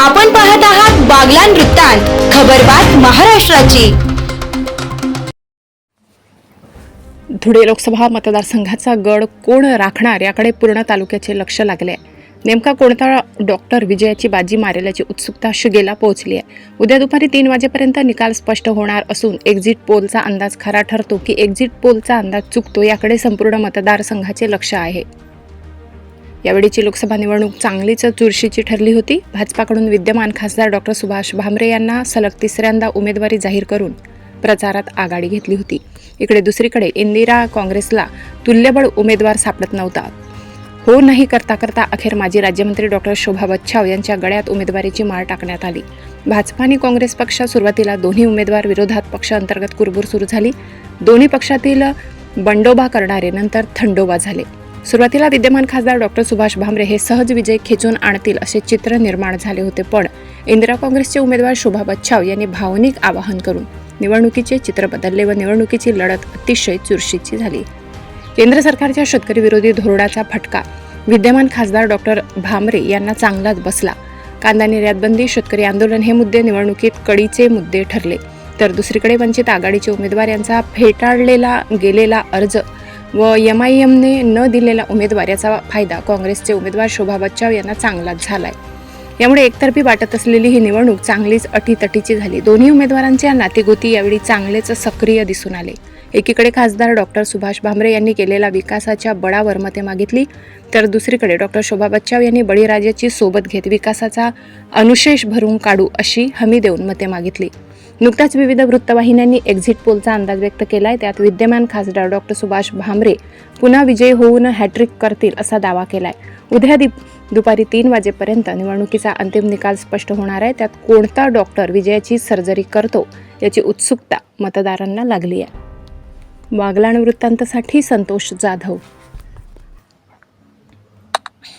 आपण पाहत आहात बागला वृत्तांत खबरबात महाराष्ट्राची. धुळे लोकसभा मतदारसंघाचा गड कोण राखणार याकडे पूर्ण तालुक्याचे लक्ष लागले. आहे नेमका कोणता डॉक्टर विजयाची बाजी मारेल्याची उत्सुकता शिगेला पोहोचली आहे. उद्या दुपारी तीन वाजेपर्यंत निकाल स्पष्ट होणार असून एक्झिट पोलचा अंदाज खरा ठरतो की एक्झिट पोलचा अंदाज चुकतो याकडे संपूर्ण मतदारसंघाचे लक्ष आहे. यावेळीची लोकसभा निवडणूक चांगलीच चुरशीची ठरली होती. भाजपाकडून विद्यमान खासदार डॉक्टर सुभाष भामरे यांना सलग तिसऱ्यांदा उमेदवारी जाहीर करून प्रचारात आघाडी घेतली होती. इकडे दुसरीकडे इंदिरा काँग्रेसला तुल्यबळ उमेदवार सापडत नव्हता. हो नाही करता करता अखेर माजी राज्यमंत्री डॉक्टर शोभा बच्छाव यांच्या गळ्यात उमेदवारीची माळ टाकण्यात आली. भाजपा आणि काँग्रेस पक्ष सुरुवातीला दोन्ही उमेदवार विरोधात पक्ष अंतर्गत कुरबुर सुरू झाली. दोन्ही पक्षातील बंडोबा करणारे नंतर थंडोबा झाले. सुरुवातीला विद्यमान खासदार डॉक्टर सुभाष भामरे हे सहज विजय खेचून आणतील असे चित्र निर्माण झाले होते पण इंदिरा काँग्रेसचे उमेदवार शोभा बच्छाव यांनी भावनिक आवाहन करून निवडणुकीचे चित्र बदलले व निवडणुकीची लढत अतिशय चुरशीची झाली. केंद्र सरकारच्या शेतकरी विरोधी धोरणाचा फटका विद्यमान खासदार डॉक्टर भामरे यांना चांगलाच बसला. कांदा निर्यातबंदी शेतकरी आंदोलन हे मुद्दे निवडणुकीत कडीचे मुद्दे ठरले. तर दुसरीकडे वंचित आघाडीचे उमेदवार यांचा फेटाळलेला गेलेला अर्ज व एम आय एमने न दिलेला उमेदवार याचा फायदा काँग्रेसचे उमेदवार शोभा बच्चाव यांना चांगलाच झाला आहे यामुळे एकतर्फी वाटत असलेली ही निवडणूक चांगलीच अटीतटीची झाली. दोन्ही उमेदवारांच्या नातेगोती यावेळी चांगलेच सक्रिय दिसून आले. एकीकडे खासदार डॉक्टर सुभाष भामरे यांनी केलेला विकासाच्या बळावर मते मागितली तर दुसरीकडे डॉक्टर शोभा बच्चाव यांनी बळीराजाची सोबत घेत विकासाचा अनुशेष भरून काढू अशी हमी देऊन मते मागितली. नुकताच विविध वृत्तवाहिन्यांनी एक्झिट पोलचा अंदाज व्यक्त केलाय. त्यात विद्यमान खासदार डॉक्टर सुभाष भामरे पुन्हा विजयी होऊन हॅट्रिक करतील असा दावा केलाय. उद्या दि दुपारी तीन वाजेपर्यंत निवडणुकीचा अंतिम निकाल स्पष्ट होणार आहे. त्यात कोणता डॉक्टर विजयाची सर्जरी करतो याची उत्सुकता मतदारांना लागली आहे. वागलाण वृत्तांतसाठी संतोष जाधव.